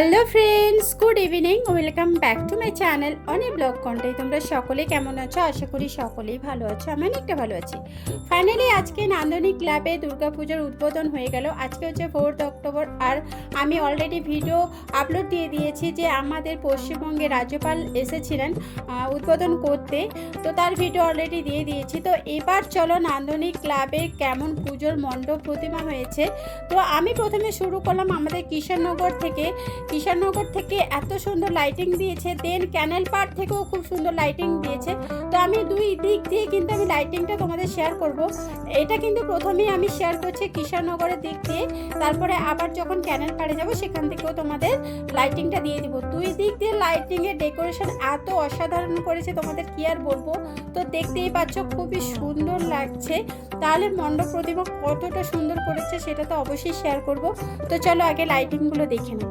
Hello friends good evening welcome back to my channel অনেক blog content তোমরা সকলে কেমন আছো? আশা করি সকলেই ভালো আছো। আমি অনেকটা ভালো আছি। ফাইনালি আজকে নান্দনিক ক্লাবে দুর্গাপুজোর উদ্বোধন হয়ে গেল। আজকে হচ্ছে ফোর্থ অক্টোবর আর আমি অলরেডি ভিডিও আপলোড দিয়ে দিয়েছি যে আমাদের পশ্চিমবঙ্গে রাজ্যপাল এসেছিলেন উদ্বোধন করতে। তো তার ভিডিও অলরেডি দিয়ে দিয়েছি। তো এবার চলো নান্দনিক ক্লাবে কেমন পুজোর মণ্ডপ প্রতিমা হয়েছে। তো আমি প্রথমে শুরু করলাম আমাদের কিষাননগর থেকে। কিষাননগর থেকে এত সুন্দর লাইটিং দিয়েছে দেন ক্যানেল পার্ট থেকেও খুব সুন্দর লাইটিং দিয়েছে। তো আমি দুই দিক দিয়ে কিন্তু আমি লাইটিংটা তোমাদের শেয়ার করব। এটা কিন্তু প্রথমেই আমি শেয়ার করছি কিষাননগরের দিক দিয়ে। তারপরে আবার যখন ক্যানেল পাড়ে যাব, সেখান থেকেও তোমাদের লাইটিংটা দিয়ে দিব। দুই দিক দিয়ে লাইটিংয়ের ডেকোরেশন এত অসাধারণ করেছে, তোমাদের কি আর বলব? তো দেখতেই পাচ্ছ, খুবই সুন্দর লাগছে। তাহলে মণ্ডপ প্রতিমা কতটা সুন্দর করেছে, সেটা তো অবশ্যই শেয়ার করব। তো চলো আগে লাইটিংগুলো দেখে নিই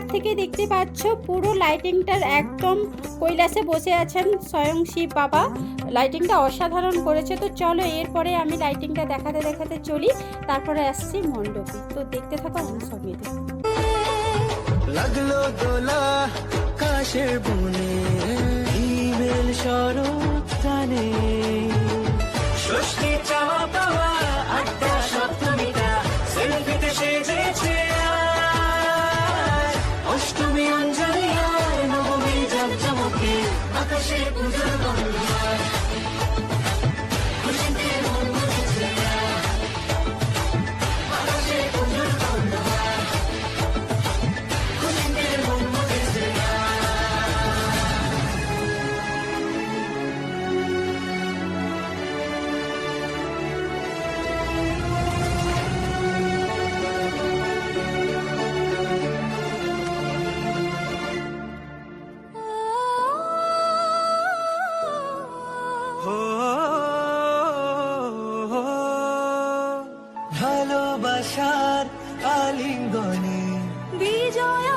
ক্যানেল থেকে দেখতে পাচ্ছ পুরো লাইটিংটার একদম কৈলাসে বসে আছেন স্বয়ং শিব বাবা। লাইটিংটা অসাধারণ করেছে। তো চলো এরপরে আমি লাইটিংটা দেখাতে দেখাতে চলি। তারপরে আসছি মণ্ডপে। তো দেখতে থাকো আমার সঙ্গে। লাগল দোলা কাশের বনে, ইমেল চাওয়া পাওয়া সপ্তমীটা সেলফিতে সেজেছে। অষ্টমী অঞ্জলি আর নবমী জমজমকে আকাশে পুজোর গন্ধ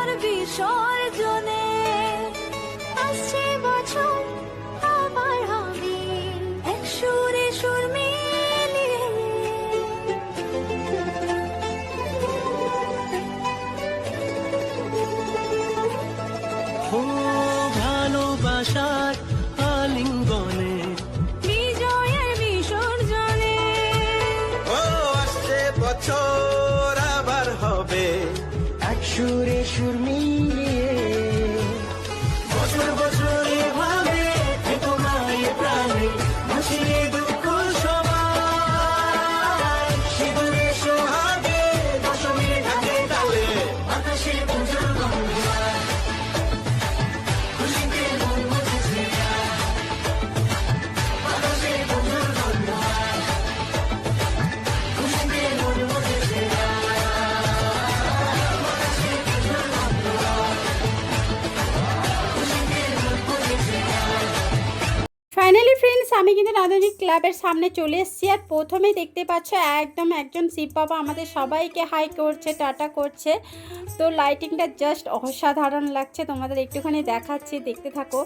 আর বিসর্জনে আসছে বছর আবার হবে এক সুরে সুর মিলিয়ে। ও ভালোবাসার আলিঙ্গনে। বিজয়ের বিসর্জনে। ও আসছে বছর। সুরে সুর মিলিয়ে আমি কিন্তু নান্দনিক ক্লাবের সামনে চলে এসেছি আর প্রথমে দেখতে পাচ্ছ একদম একজন শিব বাবা। আমাদের সবাইকে হাই করছে টাটা করছে। তো লাইটিংটা জাস্ট অসাধারণ লাগছে। তোমাদের একটুখানি দেখাচ্ছি দেখতে থাকো।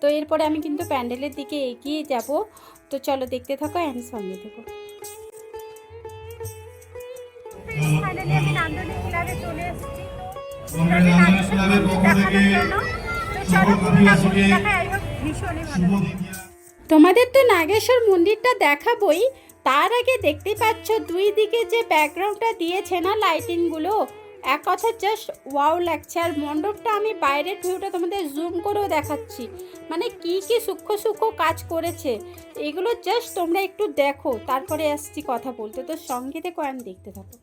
তো এরপরে আমি কিন্তু প্যান্ডেলের দিকে এগিয়ে যাব। তো চলো দেখতে থাকো অ্যান্ড সঙ্গে থেকো। ফাইনালি আমি নান্দনিক ক্লাবে চলে এসেছি। ভীষণই শুভ দ্বিতীয়া তোমাদের তো নাগেশ্বর মন্দিরটা দেখাবই। তার আগে দেখতে পাচ্ছ দুই দিকে যে ব্যাকগ্রাউন্ডটা দিয়েছে না লাইটিংগুলো এক কথা জাস্ট ওয়াও লাগছে। আর মণ্ডপটা আমি বাইরের ভিউটা তোমাদের জুম করেও দেখাচ্ছি। মানে কি কি সূক্ষ্ম সূক্ষ্ম কাজ করেছে। এগুলো জাস্ট তোমরা একটু দেখো। তারপরে আসছি কথা বলতে। তো সঙ্গে থেকে আমি দেখতে থাকো।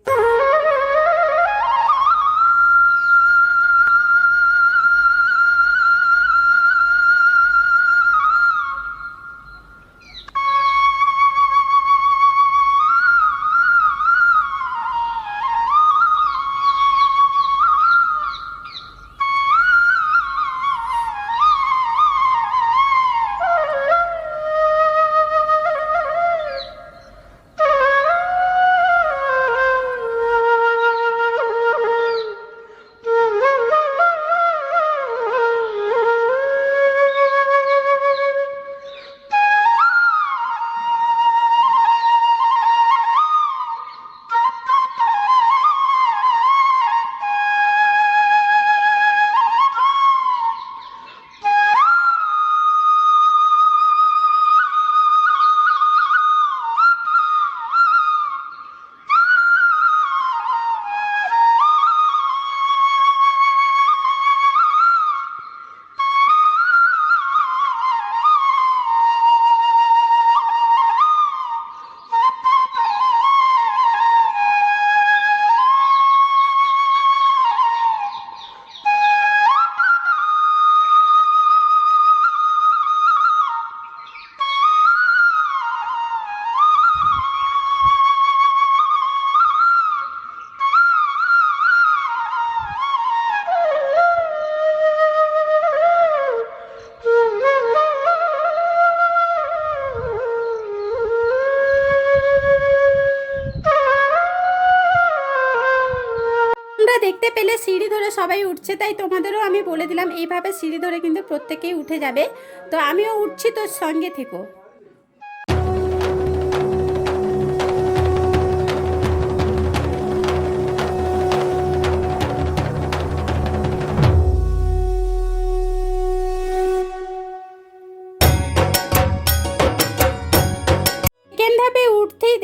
সিঁড়ি ধরে সবাই উঠছে, তাই তোমাদেরও আমি বলে দিলাম, এইভাবে সিঁড়ি ধরে কিন্তু প্রত্যেকেই উঠে যাবে। তো আমিও উঠছি, তোর সঙ্গে থেকো।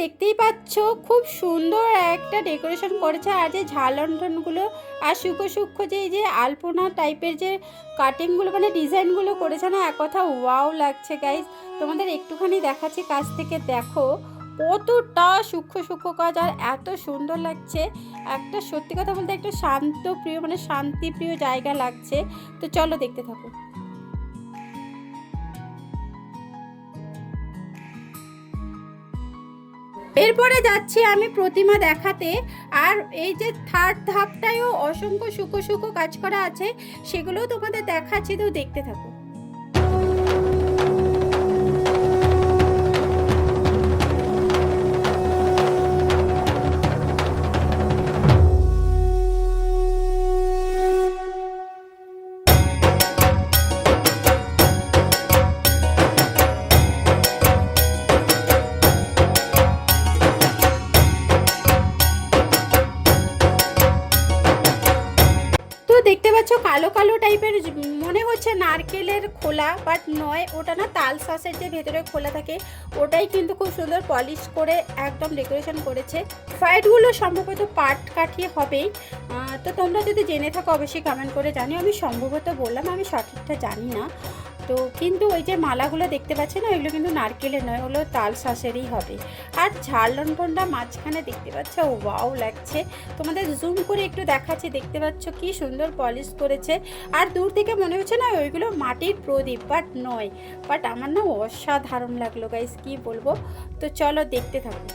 দেখতেই পাচ্ছ, খুব সুন্দর একটা ডেকোরেশন করেছে আর যে ঝালন্ঠনগুলো আর সূক্ষ্ম সূক্ষ্ম যে যে আলপনা টাইপের যে কাটিংগুলো মানে ডিজাইনগুলো করেছে না, এক কথা ওয়াও লাগছে গাইজ তোমাদের একটুখানি দেখাচ্ছি কাছ থেকে, দেখো কতটা সূক্ষ্ম সূক্ষ্ম কাজ আর এত সুন্দর লাগছে। একটা সত্যি কথা বলতে একটা শান্ত প্রিয় মানে শান্তিপ্রিয় জায়গা লাগছে। তো চলো দেখতে থাকো। এরপরে যাচ্ছি আমি প্রতিমা দেখাতে। আর এই যে থার্ড ধাপটায়ও অসংখ্য শুকো শুকো কাজ করা আছে, সেগুলোও তোমাদের দেখাচ্ছি, তো দেখতে থাকো। নারকেলের খোলা বাট নয়, ওটা না তাল সসের যে ভেতরে খোলা থাকে, ওটাই কিন্তু খুব সুন্দর পলিশ করে একদম ডেকোরেশন করেছে। ফাইটগুলো সম্ভবত পাট কাঠিয়ে হবেই। তো তোমরা যদি জেনে থাকো, অবশ্যই কমেন্ট করে জানিও। আমি সম্ভবত বললাম, আমি সঠিকটা জানি না। তো কিন্তু ওই যে মালাগুলো দেখতে পাচ্ছি না ওইগুলো কিন্তু নারকেলের নয়, ওগুলো তাল শাঁসেরই হবে। আর ঝাড় লণ্ঠনটা মাঝখানে দেখতে পাচ্ছ ও ওয়াও লাগছে। তোমাদের জুম করে একটু দেখাচ্ছি, দেখতে পাচ্ছ কি সুন্দর পলিশ করেছে। আর দূর থেকে মনে হচ্ছে না ওইগুলো মাটির প্রদীপ বাট নয়। বাট আমার না অসাধারণ লাগল গাইস কি বলব? তো চলো দেখতে থাকো।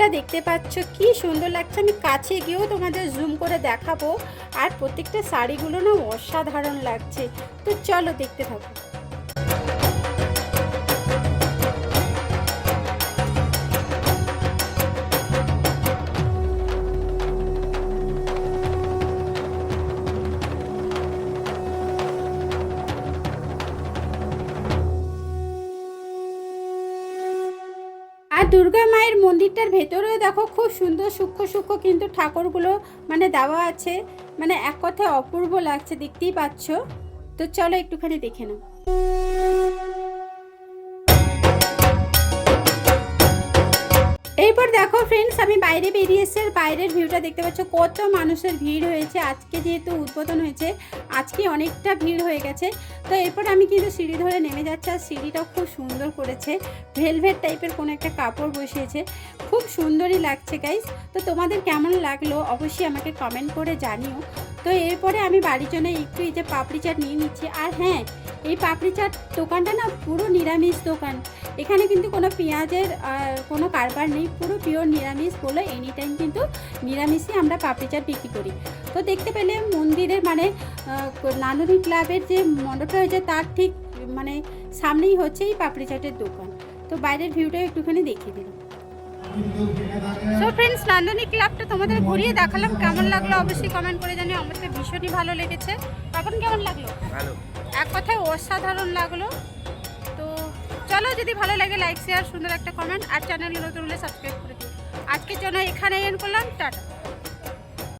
প্রতিমাটা দেখতে পাচ্ছ, কি সুন্দর লাগছে। আমি কাছে গিয়েও তোমাদের জুম করে দেখাবো। আর প্রত্যেকটা শাড়িগুলো না অসাধারণ লাগছে। তো চলো দেখতে থাকো। দুর্গা মায়ের মন্দিরটার ভেতরেও দেখো খুব সুন্দর সূক্ষ্ম সূক্ষ্ম কিন্তু ঠাকুরগুলো মানে দেওয়া আছে। মানে এক কথায় অপূর্ব লাগছে, দেখতেই পাচ্ছ। তো চলো একটুখানি দেখে নাও। এরপর দেখো ফ্রেন্ডস আমি বাইরে বেরিয়ে এসে বাইরের ভিউটা দেখতে পাচ্ছ। কত মানুষের ভিড় হয়েছে। আজকে যেহেতু উদ্বোধন হয়েছে, আজকে অনেকটা ভিড় হয়ে গেছে। তো এরপর আমি কিন্তু সিঁড়ি ধরে নেমে যাচ্ছি আর সিঁড়িটাও খুব সুন্দর করেছে। ভেলভেট টাইপের কোনো একটা কাপড় বসিয়েছে। খুব সুন্দরই লাগছে গাইস তো তোমাদের কেমন লাগল? অবশ্যই আমাকে কমেন্ট করে জানিও। তো এরপরে আমি বাড়ির জন্য একটু এই যে পাপড়ি চাট নিয়ে নিচ্ছি। আর হ্যাঁ এই পাপড়ি চাট দোকানটা না পুরো নিরামিষ দোকান। এখানে কিন্তু কোনো পেঁয়াজের কোনো কারবার নেই, পুরো পিওর নিরামিষ বলে এনি টাইম কিন্তু নিরামিষই আমরা পাপড়ি চাট বিক্রি করি। তো দেখতে পেলে মন্দিরের মানে নানুরি ক্লাবের যে মণ্ডপটা হয়েছে তার ঠিক মানে সামনেই হচ্ছে এই পাপড়ি চাটের দোকান। তো বাইরের ভিউটা একটুখানি দেখিয়ে দিলাম সো ফ্রেন্ডস নান্দনিক ক্লাবটা তোমাদের ঘুরিয়ে দেখালাম। কেমন লাগল অবশ্যই কমেন্ট করে জানিও। আমার তো ভীষণই ভালো লেগেছে। তখন কেমন লাগল? ভালো। এক কথায় অসাধারণ লাগল। তো চলো যদি ভালো লাগে লাইক শেয়ার সুন্দর একটা কমেন্ট আর চ্যানেলে নতুন হলে সাবস্ক্রাইব করে দিও। আজকের জন্য এখানে এন করলাম। টাটা।